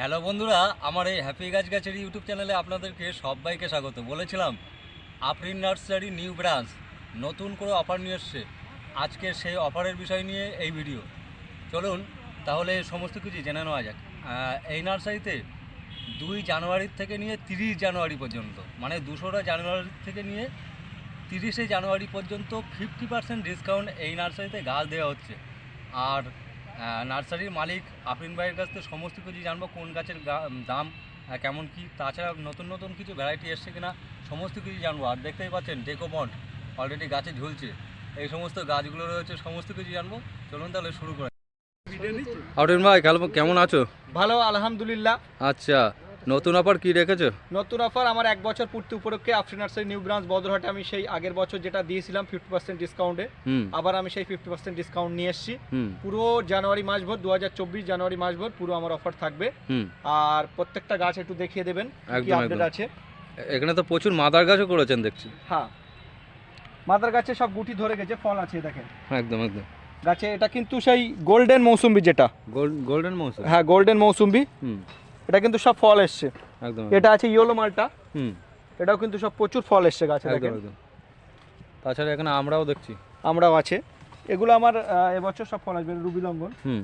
Hello বন্ধুরা, আমার এই হ্যাপি গাছ গাছের ইউটিউব চ্যানেলে আপনাদেরকে সবাইকে স্বাগত। বলেছিলাম, আফরিন নার্সারি নিউ ব্রাঞ্চ, নতুন করে অফার নিয়ে এসছে। আজকে সেই অফারের বিষয় নিয়ে এই ভিডিও। চলুন, তাহলে সমস্ত কিছু জেনে নেওয়া যাক। এই নার্সারিতে দুই জানুয়ারির থেকে নিয়ে তিরিশ জানুয়ারি পর্যন্ত মানে দুশোটা জানুয়ারি থেকে নিয়ে তিরিশে জানুয়ারি পর্যন্ত ফিফটি পার্সেন্ট ডিসকাউন্ট এই নার্সারিতে গাছ দেওয়া হচ্ছে। আর নার্সারির মালিক আফরিন ভাইয়ের কাছ থেকে সমস্ত কিছু জানব কোন গাছের গা- দাম কেমন কি তাছাড়া নতুন নতুন কিছু ভ্যারাইটি এসছে কিনা সমস্ত কিছু জানব। আর দেখতেই পাচ্ছেন ডেকোপন্ড অলরেডি গাছে ঝুলছে। এই সমস্ত গাছগুলো রয়েছে সমস্ত কিছু জানব। চলুন তাহলে শুরু করা আফরিন ভাই কেমন আছো? ভালো আলহামদুলিল্লাহ। আচ্ছা। নতুন অফার কি রেখেছো? নতুন অফার আমার এক বছর পূর্তি উপলক্ষে নার্সারি নিউ ব্রাঞ্চ বদরহাটে আমি সেই আগের বছর যেটা দিয়েছিলাম ফিফটি পার্সেন্ট ডিসকাউন্টে আবার আমি সেই ফিফটি পার্সেন্ট ডিসকাউন্ট নিয়ে এসেছি। পুরো জানুয়ারি মাস ভর দু হাজার চব্বিশ জানুয়ারি মাস ভর পুরো আমার অফার থাকবে। আর প্রত্যেকটা গাছ একটু দেখিয়ে দেবেন কি আপডেট আছে। এখানে তো প্রচুর মাদার গাছও করেছেন দেখছি। হ্যাঁ। মাদার গাছে সব গুটি ধরে গেছে ফল আছে দেখেন। একদম একদম। গাছে এটা কিন্তু সেই গোল্ডেন মৌসুম্বি যেটা। গোল্ডেন মৌসুম হ্যাঁ গোল্ডেন মৌসুম্বি। হুম। এটা কিন্তু সব ফল এসছে। একদম এটা আছে ইয়েলো মালটা। হুম। এটাও কিন্তু সব প্রচুর ফল এসছে গাছে দেখেন। তাছাড়া এখানে আমরাও দেখছি। আমরাও আছে। এগুলো আমার এবছর সব ফল আসবে রুবি লঙ্গন। হুম।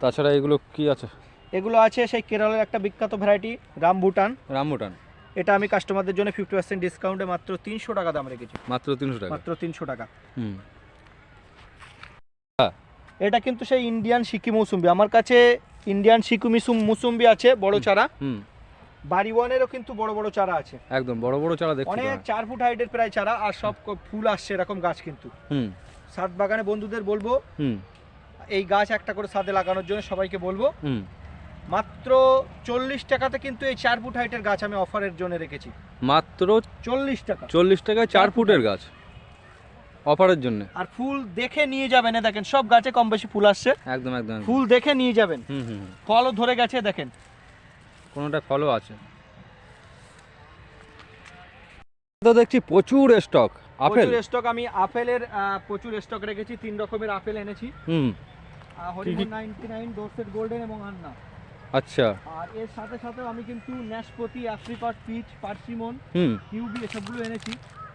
তাছাড়া এগুলো কি আছে? এগুলো আছে সেই কেরলের একটা বিখ্যাত ভ্যারাইটি রামবুটান রামবুটান এটা আমি কাস্টমারদের জন্য ফিফটি পার্সেন্ট ডিসকাউন্টে মাত্র তিনশো টাকা দাম রেখেছি। মাত্র তিনশো টাকা। মাত্র তিনশো টাকা। হুম। এটা কিন্তু সেই ইন্ডিয়ান সিকি মৌসুম্বি আমার কাছে ইন্ডিয়ান সিকি মিসুম মুসুম্বি আছে বড় চারা। হুম। বাড়ি ওয়ানেরও কিন্তু বড় বড় চারা আছে। একদম বড় বড় চারা দেখছি অনেক। চার ফুট হাইটের প্রায় চারা আর সব ফুল আসছে এরকম গাছ কিন্তু। হুম। সাত বাগানে বন্ধুদের বলব হুম। এই গাছ একটা করে সাথে লাগানোর জন্য সবাইকে বলব। হুম। মাত্র চল্লিশ টাকাতে কিন্তু এই চার ফুট হাইটের গাছ আমি অফারের জন্য রেখেছি। মাত্র চল্লিশ টাকা। চল্লিশ টাকায় চার ফুটের গাছ? অফারের জন্য। আর ফুল দেখে নিয়ে যাবেন দেখেন সব গাছে কম বেশি ফুল আসছে। একদম একদম। ফুল দেখে নিয়ে যাবেন। হুম হুম। ফলও ধরে গেছে দেখেন। কোনোটা ফলও আছে। তো দেখছি প্রচুর স্টক আপেল। স্টক আমি আপেলের প্রচুর স্টক রেখেছি তিন রকমের আপেল এনেছি। হুম। নাইনটি নাইন ডোরসেট গোল্ডেন এবং আন্না আচ্ছা। আর এর সাথে সাথে আমি কিন্তু ন্যাশপতি আফ্রিকট পিচ পার্সিমন হুম। কিউবি এসবগুলো এনেছি।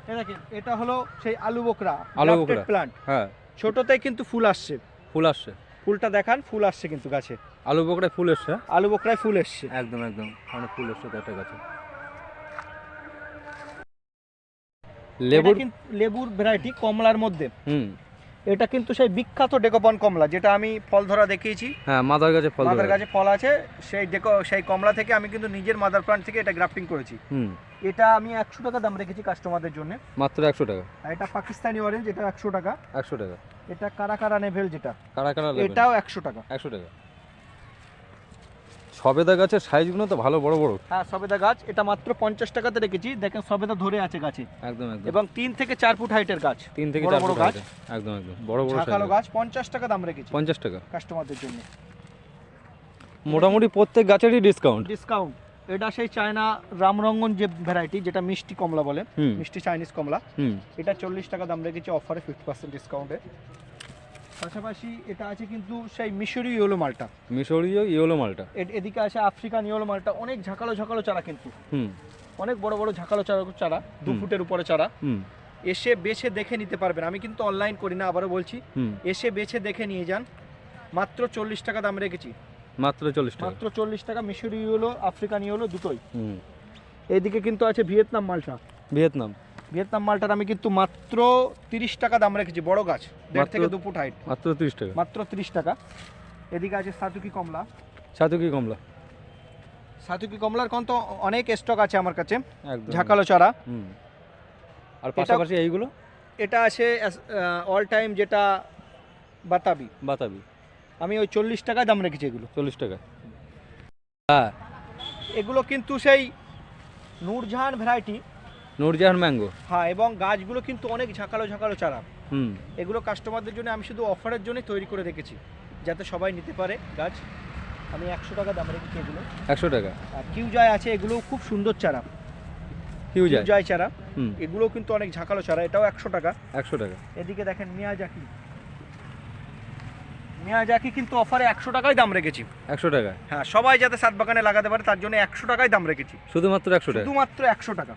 দেখেন এটা হলো সেই আলু বোকরা আলু বোকরা। প্লান্ট হ্যাঁ। ছোটতেই কিন্তু ফুল আসছে। ফুল আসছে। ফুলটা দেখান ফুল আসছে কিন্তু গাছে। আলু বোকরায় ফুল এসছে আলু বোকরায় ফুল এসছে। একদম একদম। অনেক ফুল এসছে একটা গাছে। লেবুর কিন্তু লেবুর ভ্যারাইটি কমলার মধ্যে। হুম। এটা কিন্তু সেই বিখ্যাত ডেকোপন কমলা যেটা আমি ফল ধরা দেখিয়েছি। হ্যাঁ মাদার গাছে ফল মাদার গাছে ফল আছে সেই ডেকো সেই কমলা থেকে আমি কিন্তু নিজের মাদার প্লান্ট থেকে এটা গ্রাফটিং করেছি। হুম। এটা আমি একশো টাকা দাম রেখেছি কাস্টমারদের জন্য। মাত্র একশো টাকা। আর এটা পাকিস্তানি অরেঞ্জ এটা একশো টাকা। একশো টাকা। এটা কারা কারা নেভেল যেটা। কারা কারা এটাও একশো টাকা। একশো টাকা। সবেদা গাছের সাইজগুলো তো ভালো বড় বড়। হ্যাঁ সবেদা গাছ এটা মাত্র পঞ্চাশ টাকাতে রেখেছি। দেখেন সবেদা ধরে আছে গাছে। একদম একদম। এবং তিন থেকে চার ফুট হাইটের গাছ। তিন থেকে বড় চার বড় গাছ। একদম একদম। বড় বড় ঝাঁকালো গাছ পঞ্চাশ টাকা দাম রেখেছি। পঞ্চাশ টাকা। কাস্টমারদের জন্য। মোটামুটি প্রত্যেক গাছেরই ডিসকাউন্ট ডিসকাউন্ট এটা সেই চায়না রামরঙ্গন যে ভ্যারাইটি যেটা মিষ্টি কমলা বলে মিষ্টি চাইনিজ কমলা হুম। এটা চল্লিশ টাকা দাম রেখেছি অফারে ফিফটি পার্সেন্ট ডিসকাউন্টে পাশাপাশি এটা আছে কিন্তু সেই মিশরি ইয়েলো মালটা। মিশরীয় ইয়েলো মালটা। এদিকে আছে আফ্রিকান ইয়েলো মালটা অনেক ঝাঁকালো ঝাঁকালো চারা কিন্তু। হুম। অনেক বড় বড় ঝাঁকালো চারা চারা দু ফুটের উপরে চারা। হুম। এসে বেছে দেখে নিতে পারবেন। আমি কিন্তু অনলাইন করি না আবারও বলছি। হুম। এসে বেছে দেখে নিয়ে যান। মাত্র চল্লিশ টাকা দাম রেখেছি। মাত্র চল্লিশ টাকা। মাত্র চল্লিশ টাকা মিশরি ইয়েলো আফ্রিকান ইয়েলো দুটোই। হুম। এইদিকে কিন্তু আছে ভিয়েতনাম মালটা। ভিয়েতনাম। ভিয়েতনাম মালটার আমি কিন্তু মাত্র তিরিশ টাকা দাম রেখেছি বড় গাছ দেড় থেকে দু ফুট হাইট মাত্র তিরিশ টাকা। মাত্র তিরিশ টাকা। এদিকে আছে সাতুকি কমলা। সাতুকি কমলা। সাতুকি কমলার কোন তো অনেক স্টক আছে আমার কাছে ঝাঁকালো চারা আর পাশাপাশি এইগুলো? এটা আছে অল টাইম যেটা বাতাবি। বাতাবি। আমি ওই চল্লিশ টাকায় দাম রেখেছি এগুলো। চল্লিশ টাকা। হ্যাঁ এগুলো কিন্তু সেই নূরজাহান ভ্যারাইটি নূরজাহান ম্যাঙ্গো? হ্যাঁ এবং গাছগুলো কিন্তু অনেক ঝাঁকালো ঝাঁকালো চারা। হুম। এগুলো কাস্টমারদের জন্য আমি শুধু অফারের জন্যই তৈরি করে রেখেছি যাতে সবাই নিতে পারে গাছ। আমি একশো টাকা দাম রেখেছি এগুলো একশো টাকা? আর কিউজায় আছে এগুলো খুব সুন্দর চারা। হিউ যায় কিউজায় চারা। হুম। এগুলো কিন্তু অনেক ঝাঁকালো চারা এটাও একশো টাকা। একশো টাকা। এদিকে দেখেন মিয়াজাকি। মিয়াজাকি কিন্তু অফারে একশো টাকায় দাম রেখেছি। একশো টাকা? হ্যাঁ সবাই যাতে সাত বাগানে লাগাতে পারে তার জন্য একশো টাকায় দাম রেখেছি। শুধুমাত্র একশো টাকা? শুধুমাত্র একশো টাকা।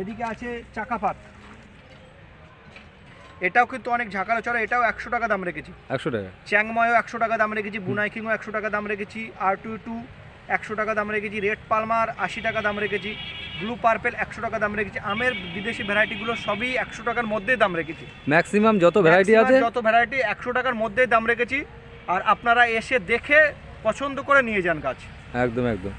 এদিকে আছে চাকাপাত এটাও কিন্তু অনেক ঝাঁকালো চড়া এটাও একশো টাকা দাম রেখেছি। একশো টাকা। চ্যাংময়ও একশো টাকা দাম রেখেছি বুনাইকিংও একশো টাকা দাম রেখেছি আর টু টু একশো টাকা দাম রেখেছি রেড পালমার আশি টাকা দাম রেখেছি ব্লু পার্পেল একশো টাকা দাম রেখেছি আমের বিদেশি ভ্যারাইটিগুলো সবই একশো টাকার মধ্যে দাম রেখেছি। ম্যাক্সিমাম যত ভ্যারাইটি আছে? যত ভ্যারাইটি একশো টাকার মধ্যে দাম রেখেছি আর আপনারা এসে দেখে পছন্দ করে নিয়ে যান গাছ। একদম একদম।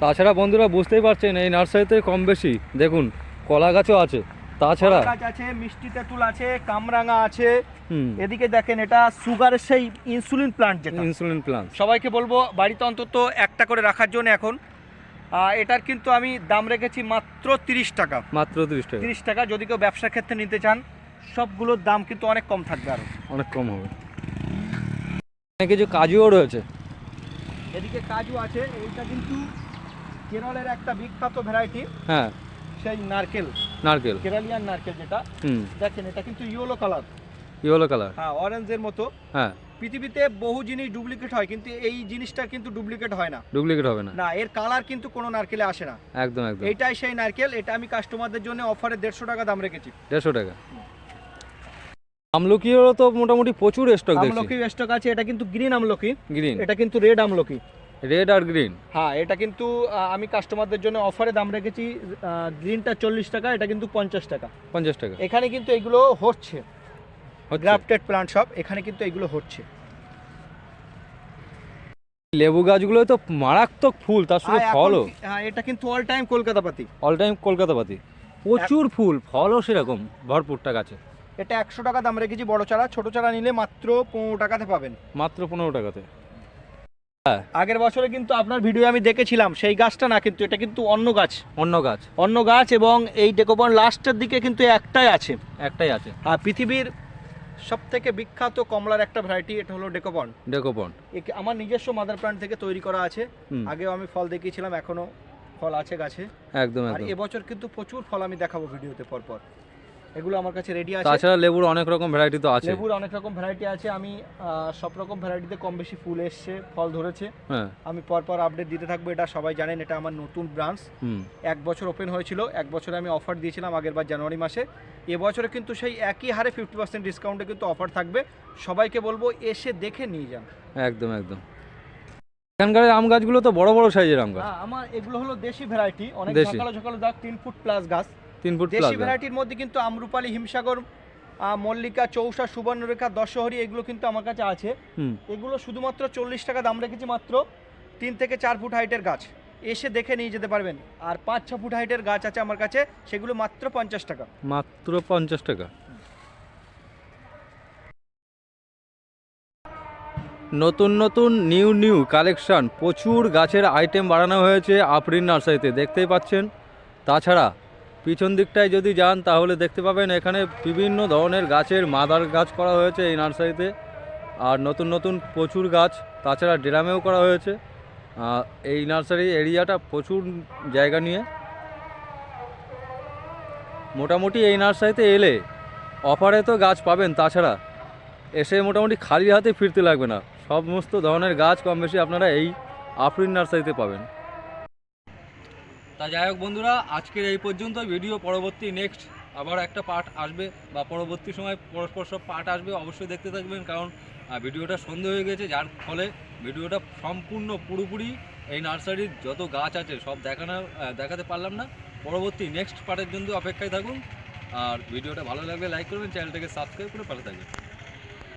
তাছাড়া বন্ধুরা বুঝতেই পারছেন এই নার্সারিতে কম বেশি। দেখুন কলা গাছও আছে। তাছাড়া গাছ আছে মিষ্টি তেঁতুল আছে কামরাঙা আছে। এদিকে দেখেন এটা সুগারের সেই ইনসুলিন প্লান্ট যেটা। ইনসুলিন প্লান্ট সবাইকে বলব বাড়িতে অন্তত একটা করে রাখার জন্য এখন। এটার কিন্তু আমি দাম রেখেছি মাত্র তিরিশ টাকা। মাত্র তিরিশ টাকা। তিরিশ টাকা যদি কেউ ব্যবসার ক্ষেত্রে নিতে চান সবগুলোর দাম কিন্তু অনেক কম থাকবে আরও অনেক কম হবে। এখানে কিছু কাজুও রয়েছে। এদিকে কাজু আছে এইটা কিন্তু কেরলের একটা বিখ্যাত ভ্যারাইটি হ্যাঁ। সেই নারকেল। নারকেল। কেরালিয়ান নারকেল যেটা। দেখেন এটা কিন্তু ইয়েলো কালার ইয়েলো কালার হ্যাঁ অরেঞ্জের মতো। হ্যাঁ। পৃথিবীতে বহু জিনিস ডুপ্লিকেট হয় কিন্তু এই জিনিসটা কিন্তু ডুপ্লিকেট হয় না। ডুপ্লিকেট হবে না। না এর কালার কিন্তু কোনো নারকেলে আসে না। একদম একদম। এটাই সেই নারকেল এটা আমি কাস্টমারদের জন্য অফারে দেড়শো টাকা দাম রেখেছি। দেড়শো টাকা। আমলকিরও তো মোটামুটি প্রচুর স্টক দেখছি। আমলকি স্টক আছে এটা কিন্তু গ্রিন আমলকি। গ্রিন এটা কিন্তু রেড আমলকি। রেড আর গ্রিন হ্যাঁ এটা কিন্তু আমি কাস্টমারদের জন্য অফারে দাম রেখেছি গ্রিনটা চল্লিশ টাকা এটা কিন্তু পঞ্চাশ টাকা। পঞ্চাশ টাকা। এখানে কিন্তু এগুলো হচ্ছে। হচ্ছে? গ্রাফটেড প্লান্ট সব এখানে কিন্তু এগুলো হচ্ছে। লেবু গাছগুলো তো মারাত্মক ফুল তার সঙ্গে ফলও। হ্যাঁ এটা কিন্তু অল টাইম কলকাতা পাতি। অল টাইম কলকাতা পাতি। প্রচুর ফুল ফলও সেরকম ভরপুরটা গাছে। এটা একশো টাকা দাম রেখেছি বড় চারা। ছোট চারা নিলে মাত্র পনেরো টাকাতে পাবেন। মাত্র পনেরো টাকাতে। আগের বছরে কিন্তু আপনার ভিডিও আমি দেখেছিলাম সেই গাছটা না কিন্তু এটা কিন্তু অন্য গাছ। অন্য গাছ। অন্য গাছ এবং এই ডেকোবন লাস্টের দিকে কিন্তু একটাই আছে। একটাই আছে। আর পৃথিবীর সব থেকে বিখ্যাত কমলার একটা ভ্যারাইটি এটা হলো ডেকোবন ডেকোপন। একে আমার নিজস্ব মাদার প্লান্ট থেকে তৈরি করা আছে। আগেও আমি ফল দেখিয়েছিলাম এখনও ফল আছে গাছে। একদম আর একদম। এবছর কিন্তু প্রচুর ফল আমি দেখাবো ভিডিওতে পরপর। এগুলো আমার কাছে রেডি আছে। তাছাড়া লেবুর অনেক রকম ভ্যারাইটি তো আছে। লেবুর অনেক রকম ভ্যারাইটি আছে। আমি সব রকম ভ্যারাইটিতে কম বেশি ফুল এসছে ফল ধরেছে। হ্যাঁ। আমি পরপর আপডেট দিতে থাকব এটা সবাই জানেন এটা আমার নতুন ব্রাঞ্চ হুম। এক বছর ওপেন হয়েছিল এক বছরে আমি অফার দিয়েছিলাম আগের বার জানুয়ারি মাসে। এবছরে কিন্তু সেই একই হারে ফিফটি পার্সেন্ট ডিসকাউন্টে কিন্তু অফার থাকবে। সবাইকে বলব এসে দেখে নিয়ে যান। একদম একদম। এখানকার আম গাছগুলো তো বড় বড় সাইজের আম গাছ। হ্যাঁ, আমার এগুলো হলো দেশি ভ্যারাইটি অনেক। ঝাঁকালো ঝাঁকালো দাগ তিন ফুট প্লাস গাছ। তিন ফুট দেশি ভ্যারাইটির মধ্যে কিন্তু আমরুপালি হিমসাগর মল্লিকা চৌষা সুবর্ণরেখা দশহরি এগুলো কিন্তু আমার কাছে আছে। এগুলো শুধুমাত্র চল্লিশ টাকা দাম রেখেছি মাত্র তিন থেকে চার ফুট হাইটের গাছ। এসে দেখে নিয়ে যেতে পারবেন। আর পাঁচ ছ ফুট হাইটের গাছ আছে আমার কাছে সেগুলো মাত্র পঞ্চাশ টাকা। মাত্র পঞ্চাশ টাকা। নতুন নতুন নিউ নিউ কালেকশন প্রচুর গাছের আইটেম বাড়ানো হয়েছে আফরিন নার্সারিতে দেখতেই পাচ্ছেন। তাছাড়া পিছন দিকটায় যদি যান, তাহলে দেখতে পাবেন এখানে বিভিন্ন ধরনের গাছের মাদার গাছ করা হয়েছে এই নার্সারিতে। আর নতুন নতুন প্রচুর গাছ, তাছাড়া ড্রামেও করা হয়েছে। এই নার্সারি এরিয়াটা প্রচুর জায়গা নিয়ে। মোটামুটি এই নার্সারিতে এলে অফারে তো গাছ পাবেন, তাছাড়া এসে মোটামুটি খালি হাতে ফিরতে লাগবে না। সমস্ত ধরনের গাছ কম বেশি আপনারা এই আফরিন নার্সারিতে পাবেন। তা যাই হোক বন্ধুরা, আজকের এই পর্যন্ত ভিডিও পরবর্তী নেক্সট আবার একটা পার্ট আসবে, বা পরবর্তী সময় পরস্পর সব পার্ট আসবে, অবশ্যই দেখতে থাকবেন, কারণ ভিডিওটা সন্ধে হয়ে গেছে, যার ফলে ভিডিওটা সম্পূর্ণ পুরোপুরি এই নার্সারির যত গাছ আছে, সব দেখানো দেখাতে পারলাম না। পরবর্তী নেক্সট পার্টের জন্য অপেক্ষায় থাকুন, আর ভিডিওটা ভালো লাগলে লাইক করবেন চ্যানেলটাকে সাবস্ক্রাইব করে পাশে থাকবেন।